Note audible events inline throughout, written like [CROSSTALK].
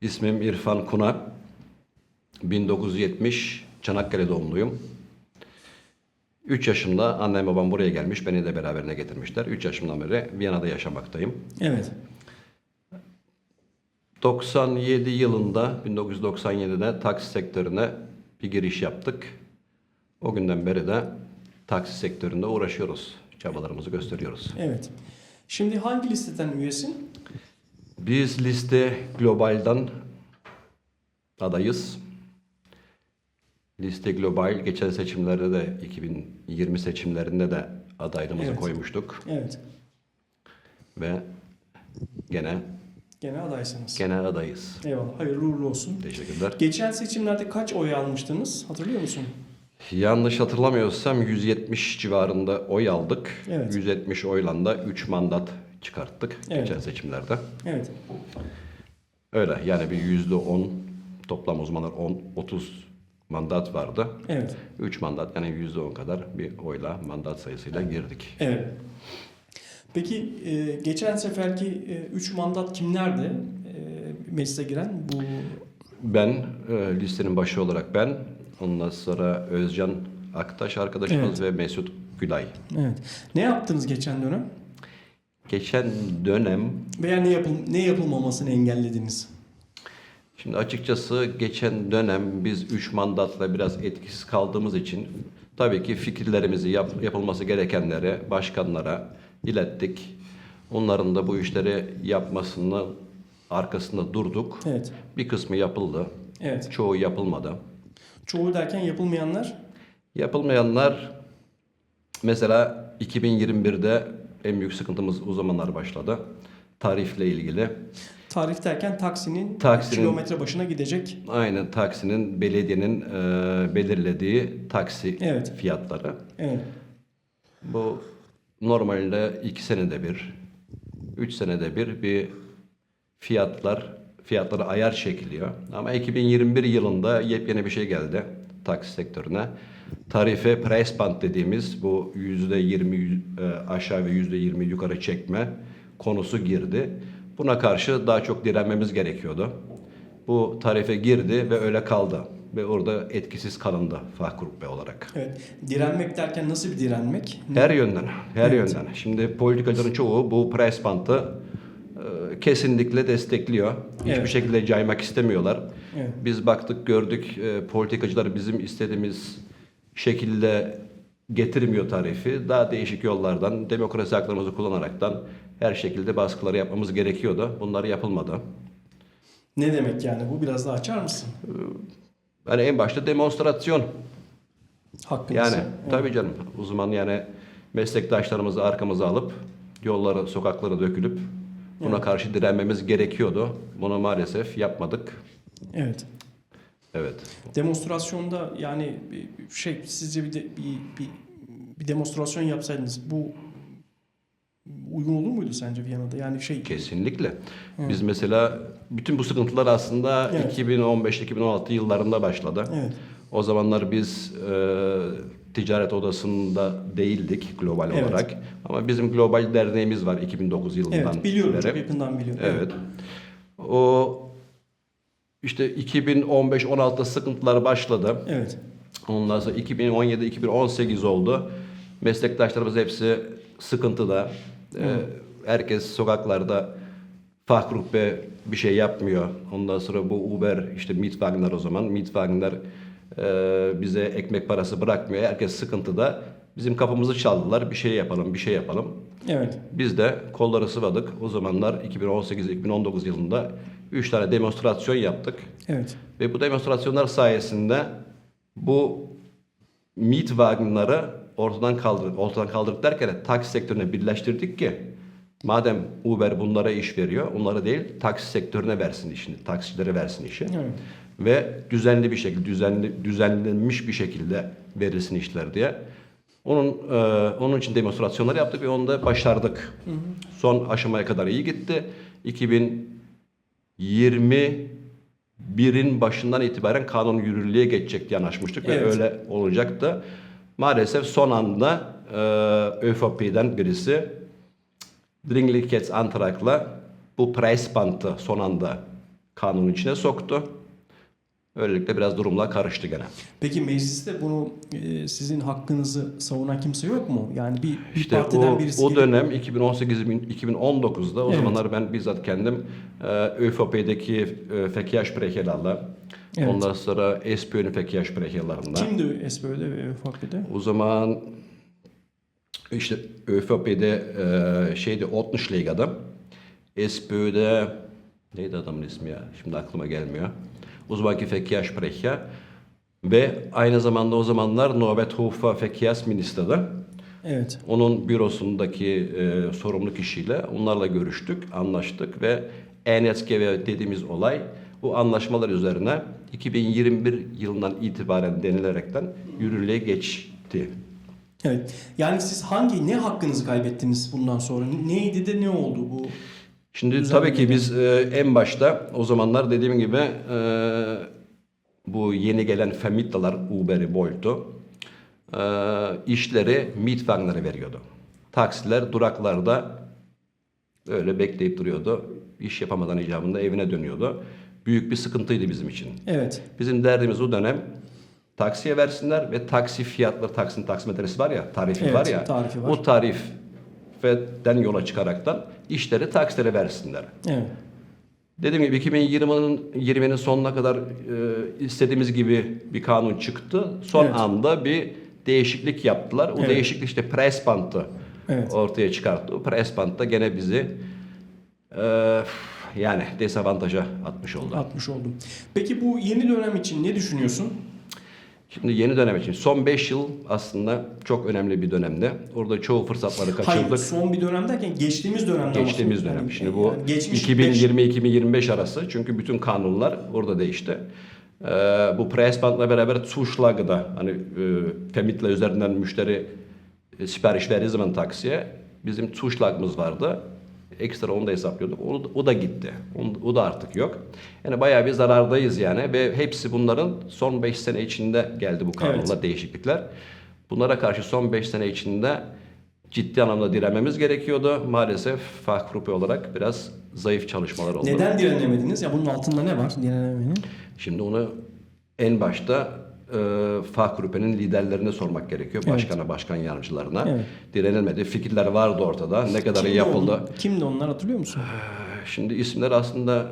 İsmim İrfan Kuna. 1970 Çanakkale doğumluyum. 3 yaşımda annem babam buraya gelmiş. Beni de beraberine getirmişler. 3 yaşımdan beri Viyana'da yaşamaktayım. Evet. 97 yılında 1997'de taksi sektörüne bir giriş yaptık. O günden beri de taksi sektöründe uğraşıyoruz. Çabalarımızı gösteriyoruz. Evet. Şimdi hangi listeden üyesin? Biz liste globalden adayız. Liste global geçen seçimlerde de 2020 seçimlerinde de adaylığımızı Evet. koymuştuk Evet. ve gene Gene adaysınız. gene adayız. Eyvallah. Hayırlı uğurlu olsun. Teşekkürler. Geçen seçimlerde kaç oy almıştınız? Hatırlıyor musun? Yanlış hatırlamıyorsam 170 civarında oy aldık. Evet. 170 oyla da 3 mandat çıkarttık Evet. geçen seçimlerde. Evet. Öyle yani bir yüzde 10 toplam o zamanlar 10 30 mandat vardı. Evet. 3 mandat yani yüzde 10 kadar bir oyla mandat sayısıyla girdik. Evet. Peki e, geçen seferki 3 mandat kimlerdi? E, meclise giren bu Ben e, listenin başı olarak ben ondan sonra Özcan Aktaş arkadaşımız Evet. ve Mesut Gülay. Evet. Ne yaptınız geçen dönem? Geçen dönem Veya ne yapıl ne yapılmamasını engellediniz? Şimdi açıkçası geçen dönem biz 3 mandatla biraz etkisiz kaldığımız için tabii ki fikirlerimizi yap, yapılması gerekenlere, başkanlara ilettik. Onların da bu işleri yapmasının arkasında durduk. Evet. Bir kısmı yapıldı, Evet. çoğu yapılmadı. Çoğu derken yapılmayanlar Yapılmayanlar mesela 2021'de en büyük sıkıntımız o zamanlar başladı. Tarifle ilgili. tarif derken taksinin, Taksinin- kilometre başına gidecek. Aynen taksinin, belediyenin e, belirlediği taksi Evet. fiyatları. Evet. Bu normalde iki senede bir, üç senede bir bir fiyatlar, fiyatları ayar çekiliyor. Ama 2021 yılında yepyeni bir şey geldi taksi sektörüne. Tarife price band dediğimiz bu yüzde yirmi aşağı ve yüzde yirmi yukarı çekme konusu girdi. Buna karşı daha çok direnmemiz gerekiyordu. Bu tarife girdi ve öyle kaldı. Ve orada etkisiz kalındı fah grubu olarak. Evet. Direnmek derken nasıl bir direnmek? Her yönden, her Evet. yönden. Şimdi politikacıların çoğu bu price bantı e, kesinlikle destekliyor. Hiçbir Evet. şekilde caymak istemiyorlar. Evet. Biz baktık, gördük e, politikacılar bizim istediğimiz şekilde getirmiyor tarifi. Daha değişik yollardan, demokrasi haklarımızı kullanaraktan her şekilde baskıları yapmamız gerekiyordu. Bunlar yapılmadı. Ne demek yani bu? Biraz daha açar mısın? Yani en başta demonstrasyon. Hakkınızı. Yani tabii canım o zaman yani meslektaşlarımızı arkamıza alıp yollara, sokaklara dökülüp buna Evet. karşı direnmemiz gerekiyordu. Bunu maalesef yapmadık. Evet. Evet. Demonstrasyonda yani şey sizce bir, de, bir, bir, bir demonstrasyon yapsaydınız bu uygun olur muydu sence Viyana'da? Yani şey Kesinlikle. Biz mesela bütün bu sıkıntılar aslında Evet. 2015-2016 yıllarında başladı. Evet. O zamanlar biz e, ticaret odasında değildik global Evet. olarak. Ama bizim global derneğimiz var 2009 yılından Evet biliyorum beri. çok yakından biliyorum. Evet. O işte 2015-16'da sıkıntılar başladı. Evet. Ondan sonra 2017-2018 oldu. Meslektaşlarımız hepsi sıkıntıda. Ee, herkes sokaklarda fah gruppe bir şey yapmıyor. Ondan sonra bu Uber işte Mietwagenler o zaman. Mietwagenler e, bize ekmek parası bırakmıyor. Herkes sıkıntıda. Bizim kapımızı çaldılar. Bir şey yapalım, bir şey yapalım. Evet. Biz de kolları sıvadık. O zamanlar 2018-2019 yılında 3 tane demonstrasyon yaptık. Evet. Ve bu demonstrasyonlar sayesinde bu Mietwagen'ları ortadan kaldırdık. Ortadan kaldırdık derken taksi sektörüne birleştirdik ki madem Uber bunlara iş veriyor, onlara değil taksi sektörüne versin işini, taksicilere versin işi. Evet. Ve düzenli bir şekilde, düzenli, düzenlenmiş bir şekilde verilsin işler diye. Onun e, onun için demonstrasyonlar yaptık ve onu da başardık. Son aşamaya kadar iyi gitti. 2021'in başından itibaren kanun yürürlüğe geçecek diye anlaşmıştık ve Evet. öyle olacaktı. Maalesef son anda e, ÖFP'den birisi Dringlikhetsantrak'la bu price bantı son anda kanunun içine soktu. Öylelikle biraz durumlar karıştı gene. Peki mecliste bunu e, sizin hakkınızı savunan kimse yok mu? Yani bir, bir İşte partiden o, birisi o dönem 2018 2019'da o Evet. zamanlar ben bizzat kendim e, ÖVP'deki e, Verkehrsprecherlerle Evet. ondan sonra SPÖ'nün Verkehrsprecherlerinde Kimdi SPÖ'de ve ÖFAK'de? o zaman işte ÖVP'de e, şeyde Ottenschläger'da SPÖ'de neydi adamın ismi ya şimdi aklıma gelmiyor. O zamanki Verkehrsprecher ve aynı zamanda o zamanlar Norbert Hofer Verkehrsminister'di. Evet. Onun bürosundaki e, sorumlu kişiyle onlarla görüştük, anlaştık ve Enetsgeve dediğimiz olay bu anlaşmalar üzerine 2021 yılından itibaren denilerekten yürürlüğe geçti. Evet. Yani siz hangi ne hakkınızı kaybettiniz bundan sonra? Neydi de ne oldu bu? Şimdi Güzel tabii ki biz e, en başta o zamanlar dediğim gibi e, bu yeni gelen Vermittler Uber'i, Bolt'u e, işleri Mietwagen'lara veriyordu. Taksiler duraklarda öyle bekleyip duruyordu. İş yapamadan icabında evine dönüyordu. Büyük bir sıkıntıydı bizim için. Evet. Bizim derdimiz o dönem taksiye versinler ve taksi fiyatları, taksinin taksimetresi var ya, tarifi Evet, var ya. tarifi var. O tariften yola çıkaraktan işleri taksilere versinler. Evet. Dediğim gibi 2020'nin 20'nin sonuna kadar e, istediğimiz gibi bir kanun çıktı. Son Evet. anda bir değişiklik yaptılar. O Evet. değişiklik işte press bantı Evet. ortaya çıkarttı. O press bant da gene bizi e, yani dezavantaja atmış oldu. Atmış oldum. Peki bu yeni dönem için ne düşünüyorsun? Şimdi yeni dönem için son 5 yıl aslında çok önemli bir dönemde. Orada çoğu fırsatları kaçırdık. Hayır, son bir dönem derken geçtiğimiz dönemden Geçtiğimiz dönem. Yani, Şimdi bu yani geçmiş beş- 2020-2025 arası çünkü bütün kanunlar orada değişti. Ee, bu Preisband'la beraber Zuschlag'ı da hani e, Vermittler üzerinden müşteri e, sipariş verdiği zaman taksiye bizim Zuschlag'ımız vardı. Ekstra onu da hesaplıyorduk. O, o da gitti. O, o da artık yok. Yani bayağı bir zarardayız yani ve hepsi bunların son 5 sene içinde geldi bu kanunla Evet. değişiklikler. Bunlara karşı son 5 sene içinde ciddi anlamda direnmemiz gerekiyordu. Maalesef Fachgruppe olarak biraz zayıf çalışmalar oldu. Neden direnemediniz? Ya bunun altında ne var direnememenin? Şimdi onu en başta e, Fachgruppe'nin liderlerine sormak gerekiyor. Evet. Başkana, başkan yardımcılarına. Evet. Direnilmedi. Fikirler vardı ortada. Ne kadarı Kimdi yapıldı. onlar? Kimdi onlar hatırlıyor musun? Şimdi isimler aslında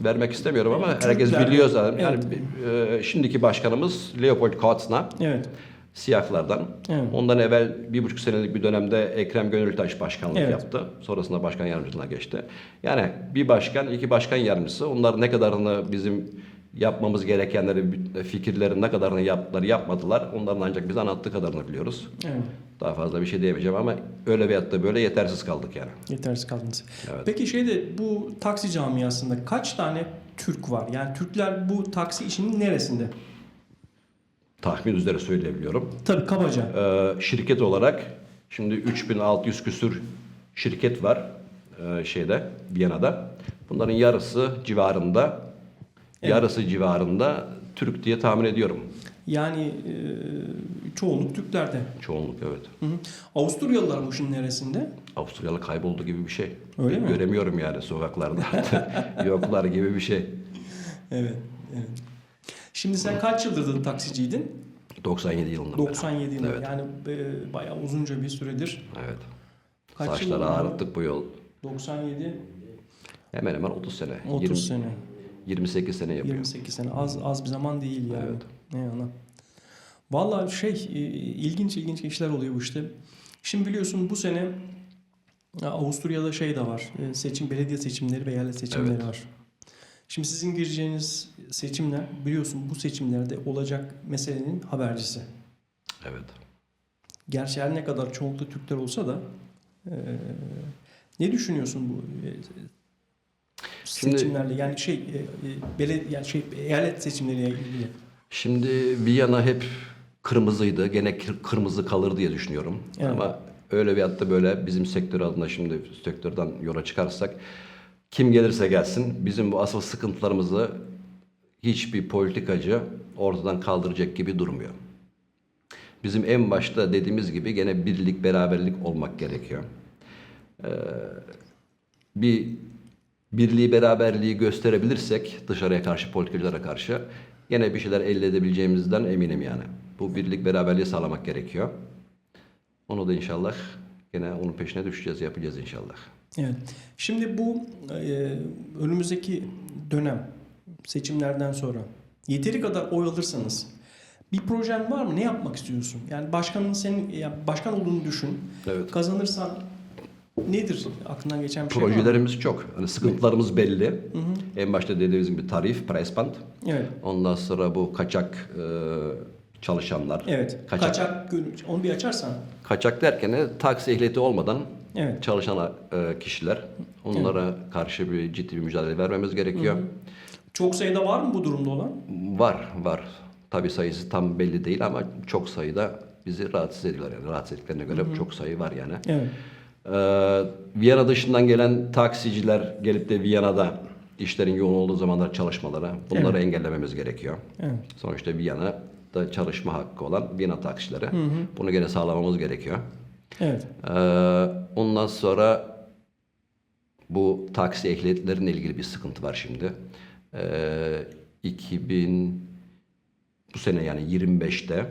e, vermek istemiyorum ama herkes Türkler- biliyor zaten. Yani Evet. e, şimdiki başkanımız Leopold Katzna. Evet. Siyahlardan. Evet. Ondan evvel bir buçuk senelik bir dönemde Ekrem Gönültaş başkanlık Evet. yaptı. Sonrasında başkan yardımcılığına geçti. Yani bir başkan, iki başkan yardımcısı. Onlar ne kadarını bizim yapmamız gerekenleri, fikirlerin ne kadarını yaptılar, yapmadılar. Onların ancak biz anlattığı kadarını biliyoruz. Evet. Daha fazla bir şey diyemeyeceğim ama öyle veyahut da böyle yetersiz kaldık yani. Yetersiz kaldınız. Evet. Peki şeyde bu taksi camiasında kaç tane Türk var? Yani Türkler bu taksi işinin neresinde? Tahmin üzere söyleyebiliyorum. Tabii kabaca. Ee, şirket olarak şimdi 3600 küsür şirket var e, şeyde Viyana'da. Bunların yarısı civarında Evet. yarısı civarında Türk diye tahmin ediyorum. Yani e, çoğunluk Türklerde. Çoğunluk evet. Hı hı. Avusturyalılar bu işin neresinde? Avusturyalı kayboldu gibi bir şey. Öyle mi? Göremiyorum yani sokaklarda. [LAUGHS] Yoklar gibi bir şey. Evet. evet. Şimdi sen kaç yıldır da taksiciydin? 97 yılında. beri. 97 yılında. Evet. Yani e, bayağı uzunca bir süredir. Evet. Kaç Saçları ağrıttık bu yol. 97, Hemen hemen 30 sene. 30 20 sene, 28 sene yapıyor. 28 sene. Az az bir zaman değil yani. Evet. Ne yana. Vallahi şey ilginç ilginç işler oluyor bu işte. Şimdi biliyorsun bu sene ya, Avusturya'da şey de var. e, Seçim belediye seçimleri ve yerel seçimleri Evet. var. Şimdi sizin gireceğiniz seçimler biliyorsun bu seçimlerde olacak meselenin habercisi. Evet. Gerçi her ne kadar çoğunlukla Türkler olsa da e, ne düşünüyorsun bu e, Şimdi- seçimlerle yani şey e, e, beled yani şey eyalet seçimleriyle ilgili. Şimdi Viyana hep kırmızıydı. Gene kır- kırmızı kalır diye düşünüyorum. Evet. Ama öyle veyahut da böyle bizim sektör adına şimdi sektörden yola çıkarsak kim gelirse gelsin bizim bu asıl sıkıntılarımızı hiçbir politikacı ortadan kaldıracak gibi durmuyor. Bizim en başta dediğimiz gibi gene birlik beraberlik olmak gerekiyor. Ee, bir birliği beraberliği gösterebilirsek dışarıya karşı politikacılara karşı gene bir şeyler elde edebileceğimizden eminim yani. Bu birlik beraberliği sağlamak gerekiyor. Onu da inşallah gene onun peşine düşeceğiz, yapacağız inşallah. Evet. Şimdi bu e, önümüzdeki dönem seçimlerden sonra yeteri kadar oy alırsanız bir projen var mı? Ne yapmak istiyorsun? Yani başkanın senin yani başkan olduğunu düşün. Evet. Kazanırsan nedir aklından geçen bir şey var mı? Projelerimiz çok. Hani sıkıntılarımız belli. En başta dediğimiz gibi tarif, price band. Evet. Ondan sonra bu kaçak e, çalışanlar. Evet. Kaçak. Kaçak, onu bir açarsan. Kaçak derken de taksi ehliyeti olmadan Evet. çalışan e, kişiler. Onlara karşı bir ciddi bir mücadele vermemiz gerekiyor. Çok sayıda var mı bu durumda olan? Var, var. Tabi sayısı tam belli değil ama çok sayıda bizi rahatsız ediyorlar yani. Rahatsız ettiklerine göre çok sayı var yani. Evet. Ee, Viyana dışından gelen taksiciler gelip de Viyana'da işlerin yoğun olduğu zamanlar çalışmalara bunları engellememiz gerekiyor. Evet. Sonuçta Viyana'da çalışma hakkı olan Viyana taksicilere bunu gene sağlamamız gerekiyor. Evet. Ee, ondan sonra bu taksi ehliyetlerine ilgili bir sıkıntı var şimdi. Ee, 2000 bu sene yani 25'te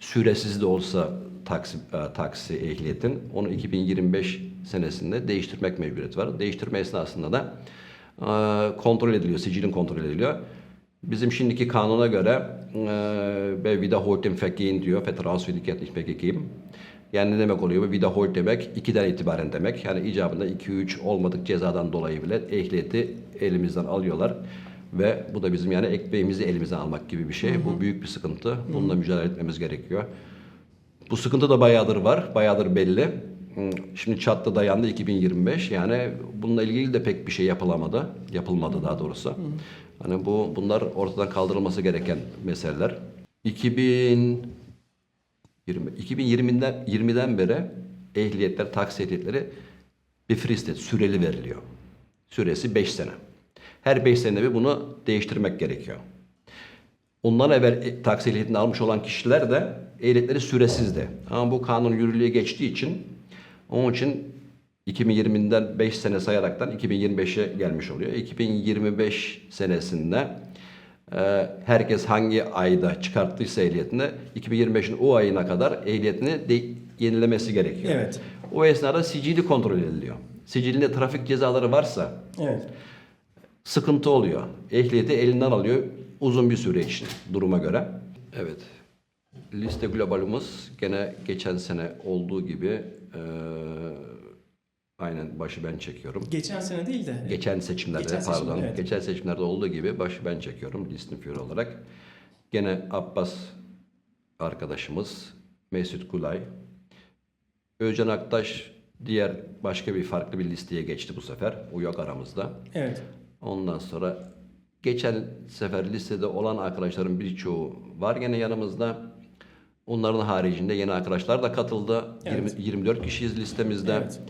süresiz de olsa taksi e, taksi ehliyetin onu 2025 senesinde değiştirmek mecburiyeti var. Değiştirme esnasında da e, kontrol ediliyor, sicilin kontrol ediliyor. Bizim şimdiki kanuna göre e, ve wiederholten vergehen diyor. Vertrauenswürdigkeit nicht mehr gegeben. Yani ne demek oluyor bu? Wiederholt demek 2'den itibaren demek. Yani icabında 2-3 olmadık cezadan dolayı bile ehliyeti elimizden alıyorlar. Ve bu da bizim yani ekmeğimizi elimizden almak gibi bir şey. Bu büyük bir sıkıntı. Bununla mücadele etmemiz gerekiyor. Bu sıkıntı da bayağıdır var. Bayağıdır belli. Hmm, Şimdi çattı dayandı 2025. Yani bununla ilgili de pek bir şey yapılamadı. Yapılmadı daha doğrusu. Hani bu bunlar ortadan kaldırılması gereken meseleler. 2000 20 2020'den 20'den beri ehliyetler, taksi ehliyetleri bir fristet, süreli veriliyor. Süresi 5 sene. Her 5 senede bir bunu değiştirmek gerekiyor. Ondan evvel e, taksi ehliyetini almış olan kişiler de ehliyetleri süresizdi. Ama bu kanun yürürlüğe geçtiği için onun için 2020'den 5 sene sayaraktan 2025'e gelmiş oluyor. 2025 senesinde e, herkes hangi ayda çıkarttıysa ehliyetini 2025'in o ayına kadar ehliyetini de yenilemesi gerekiyor. Evet. O esnada sicili kontrol ediliyor. Sicilinde trafik cezaları varsa Evet. Sıkıntı oluyor. Ehliyeti elinden alıyor uzun bir süre için duruma göre. Evet. Liste globalimiz gene geçen sene olduğu gibi eee, aynen başı ben çekiyorum. Geçen sene değil de. Geçen seçimlerde Geçen seçim, pardon. evet. Geçen seçimlerde olduğu gibi başı ben çekiyorum listin führü olarak. Gene Abbas arkadaşımız Mesut Kulay. Özcan Aktaş diğer başka bir farklı bir listeye geçti bu sefer. O yok aramızda. Evet. Ondan sonra geçen sefer listede olan arkadaşların birçoğu var gene yanımızda. Onların haricinde yeni arkadaşlar da katıldı. Evet. 20 24 kişiyiz listemizde. Evet.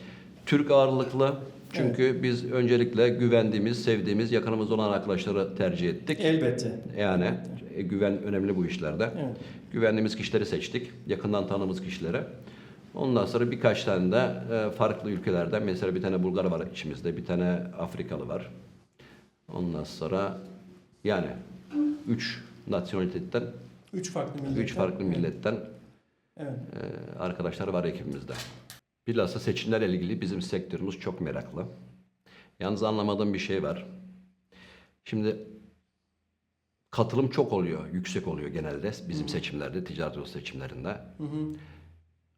Türk ağırlıklı. Çünkü biz öncelikle güvendiğimiz, sevdiğimiz, yakınımızda olan arkadaşları tercih ettik. Elbette. Yani e, güven önemli bu işlerde. Evet. Güvendiğimiz kişileri seçtik. Yakından tanıdığımız kişilere. Ondan sonra birkaç tane de e, farklı ülkelerden mesela bir tane Bulgar var içimizde, bir tane Afrikalı var. Ondan sonra yani üç nasyonalitetten, Üç farklı milletten. üç farklı milletten Evet. e, arkadaşlar var ekibimizde. Bilhassa seçimlerle ilgili bizim sektörümüz çok meraklı. Yalnız anlamadığım bir şey var. Şimdi katılım çok oluyor, yüksek oluyor genelde bizim seçimlerde, ticaret odası seçimlerinde. Hı hı.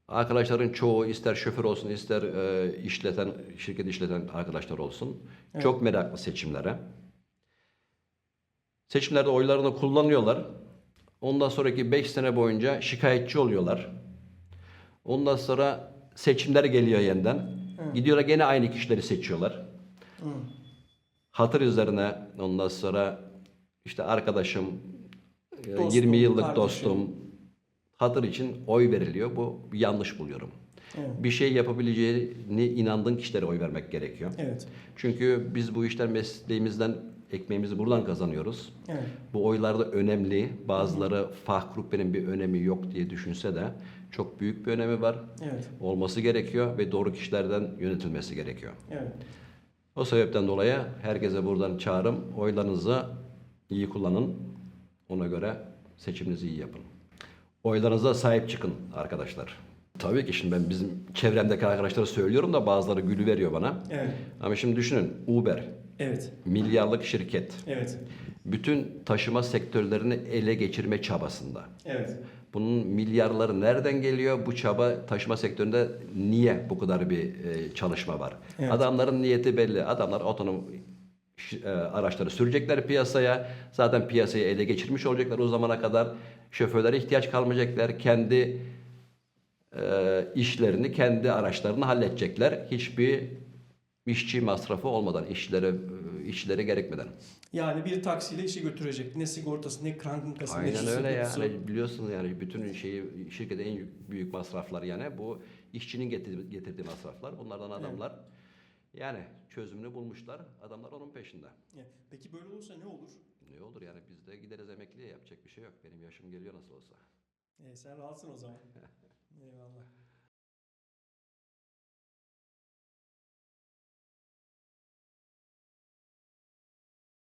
Arkadaşların çoğu ister şoför olsun, ister e, işleten, şirket işleten arkadaşlar olsun. Çok meraklı seçimlere. Seçimlerde oylarını kullanıyorlar. Ondan sonraki 5 sene boyunca şikayetçi oluyorlar. Ondan sonra seçimler geliyor yeniden. Gidiyorlar gene aynı kişileri seçiyorlar. Hı. Hatır üzerine ondan sonra işte arkadaşım, e, Dostum, 20 yıllık kardeşim. dostum hatır için oy veriliyor. Bu yanlış buluyorum. Evet. Bir şey yapabileceğine inandığın kişilere oy vermek gerekiyor. Evet. Çünkü biz bu işten mesleğimizden ekmeğimizi buradan kazanıyoruz. Evet. Bu oylar da önemli. Bazıları fah gruppenin bir önemi yok diye düşünse de çok büyük bir önemi var. Evet. Olması gerekiyor ve doğru kişilerden yönetilmesi gerekiyor. Evet. O sebepten dolayı herkese buradan çağrım oylarınızı iyi kullanın. Ona göre seçiminizi iyi yapın. Oylarınıza sahip çıkın arkadaşlar. Tabii ki şimdi ben bizim çevremdeki arkadaşlara söylüyorum da bazıları gülü veriyor bana. Evet. Ama şimdi düşünün Uber Evet. milyarlık şirket. Evet. Bütün taşıma sektörlerini ele geçirme çabasında. Evet. Bunun milyarları nereden geliyor? Bu çaba taşıma sektöründe niye bu kadar bir e, çalışma var? Evet. Adamların niyeti belli. Adamlar otonom e, araçları sürecekler piyasaya. Zaten piyasayı ele geçirmiş olacaklar o zamana kadar. Şoförlere ihtiyaç kalmayacaklar. Kendi e, işlerini, kendi araçlarını halledecekler. Hiçbir işçi masrafı olmadan, işçilere, e, işçilere gerekmeden. Yani bir taksiyle işi götürecek. Ne sigortası, ne krankası, ne Aynen öyle busu. yani biliyorsun yani bütün şeyi şirketin en büyük masraflar yani bu işçinin getirdiği, getirdiği masraflar. Bunlardan adamlar yani çözümünü bulmuşlar. Adamlar onun peşinde. Peki böyle olursa ne olur? Ne olur yani biz de gideriz emekliye yapacak bir şey yok. Benim yaşım geliyor nasıl olsa. E, sen rahatsın o zaman. [LAUGHS] Eyvallah.